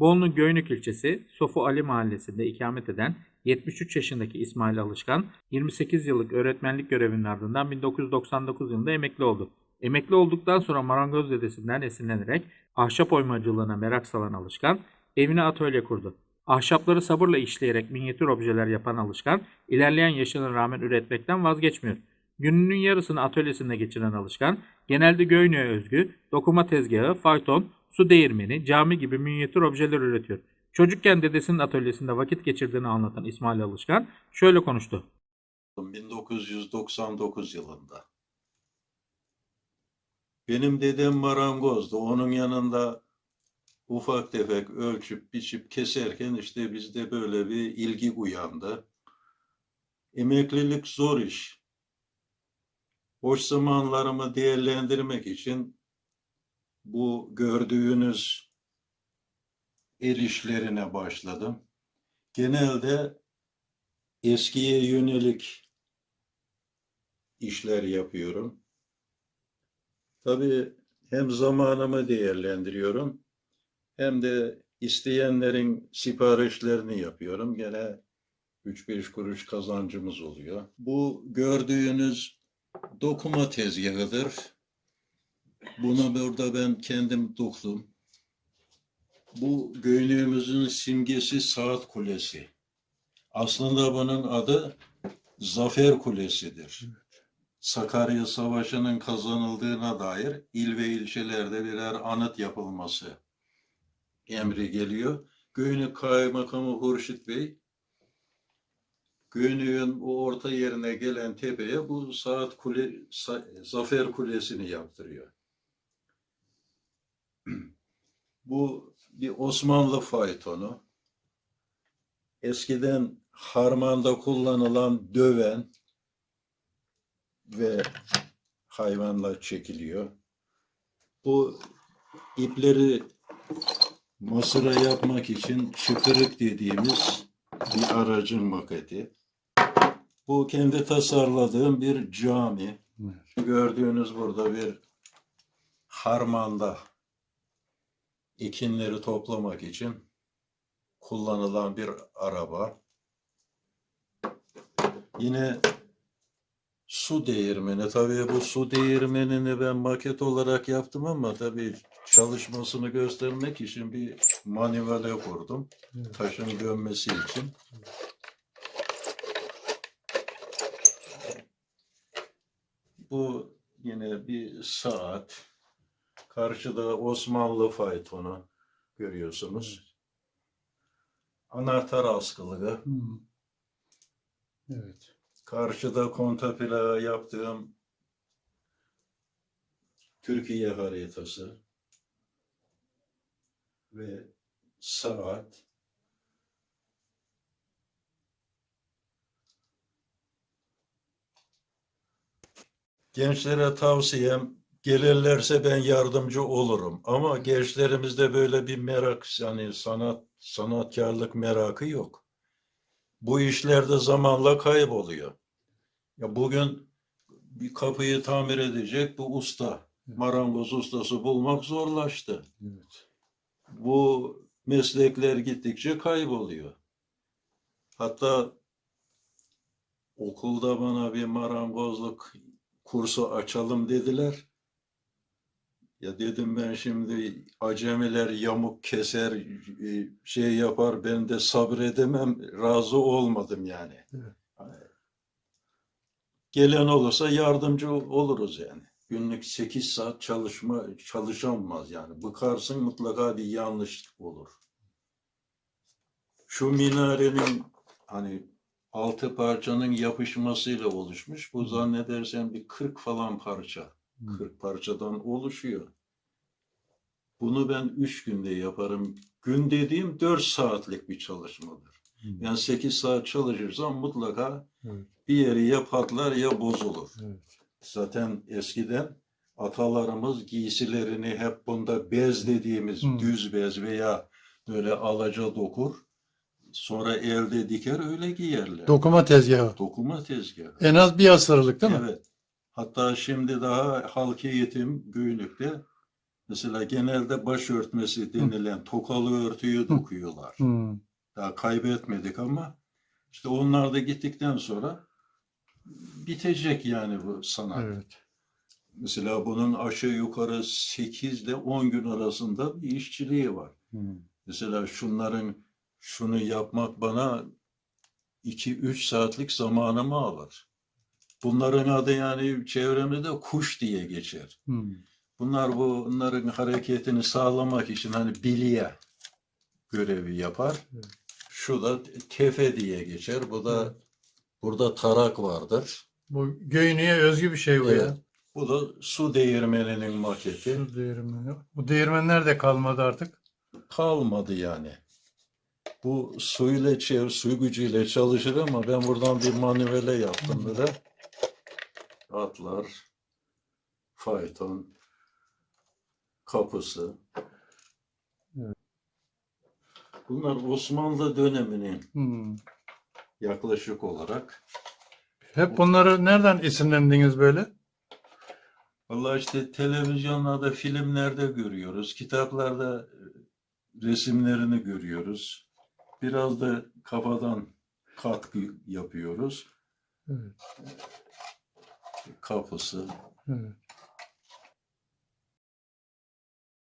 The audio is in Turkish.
Bolu'nun Göynük ilçesi Sofu Ali mahallesinde ikamet eden 73 yaşındaki İsmail Alışkan, 28 yıllık öğretmenlik görevinin ardından 1999 yılında emekli oldu. Emekli olduktan sonra marangoz dedesinden esinlenerek ahşap oymacılığına merak salan Alışkan, evine atölye kurdu. Ahşapları sabırla işleyerek minyatür objeler yapan Alışkan, ilerleyen yaşına rağmen üretmekten vazgeçmiyor. Gününün yarısını atölyesinde geçiren Alışkan, genelde Göynük'e özgü dokuma tezgahı, fayton, su değirmeni, cami gibi minyatür objeler üretiyor. Çocukken dedesinin atölyesinde vakit geçirdiğini anlatan İsmail Alışkan şöyle konuştu. 1999 yılında. Benim dedem marangozdu. Onun yanında ufak tefek ölçüp biçip keserken işte bizde böyle bir ilgi uyandı. Emeklilik zor iş. Boş zamanlarımı değerlendirmek için bu gördüğünüz el işlerine başladım. Genelde eskiye yönelik işler yapıyorum. Tabii hem zamanımı değerlendiriyorum hem de isteyenlerin siparişlerini yapıyorum. Gene 3-5 kuruş kazancımız oluyor. Bu gördüğünüz dokuma tezgahıdır. Bunu burada ben kendim doktum. Bu göynüğümüzün simgesi saat kulesi. Aslında bunun adı Zafer Kulesi'dir. Sakarya Savaşı'nın kazanıldığına dair il ve ilçelerde birer anıt yapılması emri geliyor. Göynük Kaymakamı Hurşit Bey, Göynük'ün o orta yerine gelen tepeye bu saat kule, Zafer Kulesi'ni yaptırıyor. Bu bir Osmanlı faytonu. Eskiden harmanda kullanılan döven ve hayvanla çekiliyor. Bu ipleri masıra yapmak için çıkırık dediğimiz bir aracın maketi. Bu kendi tasarladığım bir cami. Gördüğünüz burada bir harmanda ekinleri toplamak için kullanılan bir araba. Yine su değirmeni. Tabii bu su değirmenini ben maket olarak yaptım ama tabii çalışmasını göstermek için bir manivele kurdum. Taşın dönmesi için. Bu yine bir saat. Karşıda Osmanlı faytonu görüyorsunuz. Anahtar askılığı. Evet. Karşıda kontaplağa yaptığım Türkiye haritası ve saat. Gençlere tavsiyem gelirlerse ben yardımcı olurum. Ama gençlerimizde böyle bir merak, yani sanat, sanatkarlık merakı yok. Bu işlerde zamanla kayboluyor. Ya bugün bir kapıyı tamir edecek bu usta, marangoz ustası bulmak zorlaştı. Evet. Bu meslekler gittikçe kayboluyor. Hatta okulda bana bir marangozluk kursu açalım dediler. Ya dedim ben şimdi acemiler yamuk keser, e, şey yapar, ben de sabredemem, razı olmadım yani. Evet. Gelen olursa yardımcı oluruz yani. Günlük 8 saat çalışma çalışamaz yani. Bıkarsın mutlaka bir yanlışlık olur. Şu minarenin hani altı parçanın yapışmasıyla oluşmuş. Bu zannedersem bir 40 falan parça. 40 parçadan oluşuyor. Bunu ben 3 günde yaparım. Gün dediğim 4 saatlik bir çalışmadır. Yani 8 saat çalışırsam mutlaka Evet. bir yeri ya patlar ya bozulur. Evet. Zaten eskiden atalarımız giysilerini hep bunda bez dediğimiz Hmm. düz bez veya böyle alaca dokur. Sonra elde diker öyle giyerler. Dokuma tezgahı. Dokuma tezgahı. En az bir asırlık değil mi? Evet. Hatta şimdi daha halk eğitim Göynük'te Mesela genelde başörtmesi denilen tokalı örtüyü dokuyorlar. Daha kaybetmedik ama işte onlar da gittikten sonra bitecek yani bu sanat. Evet. Mesela bunun aşağı yukarı 8 ile 10 gün arasında bir işçiliği var. Hmm. Mesela şunların şunu yapmak bana 2-3 saatlik zamanımı alır. Bunların adı yani çevremizde kuş diye geçer. Hmm. Bunlar bu- bunların hareketini sağlamak için hani bilye görevi yapar. Evet. Şu da tefe diye geçer. Bu da burada tarak vardır. Bu Göynü'ye özgü bir şey bu Evet. ya. Bu da su değirmeninin maketi. Su değirmeni. Bu değirmenler de kalmadı artık. Kalmadı yani. Bu suyla çev su gücüyle çalışır ama ben buradan bir manivele yaptım böyle. Atlar, fayton, kapısı. Evet. Bunlar Osmanlı döneminin Hmm. yaklaşık olarak. Hep bunları nereden esinlendiniz böyle? Vallahi işte televizyonlarda, filmlerde görüyoruz. Kitaplarda e, resimlerini görüyoruz. Biraz da kafadan katkı yapıyoruz. Evet. Kapısı. Evet.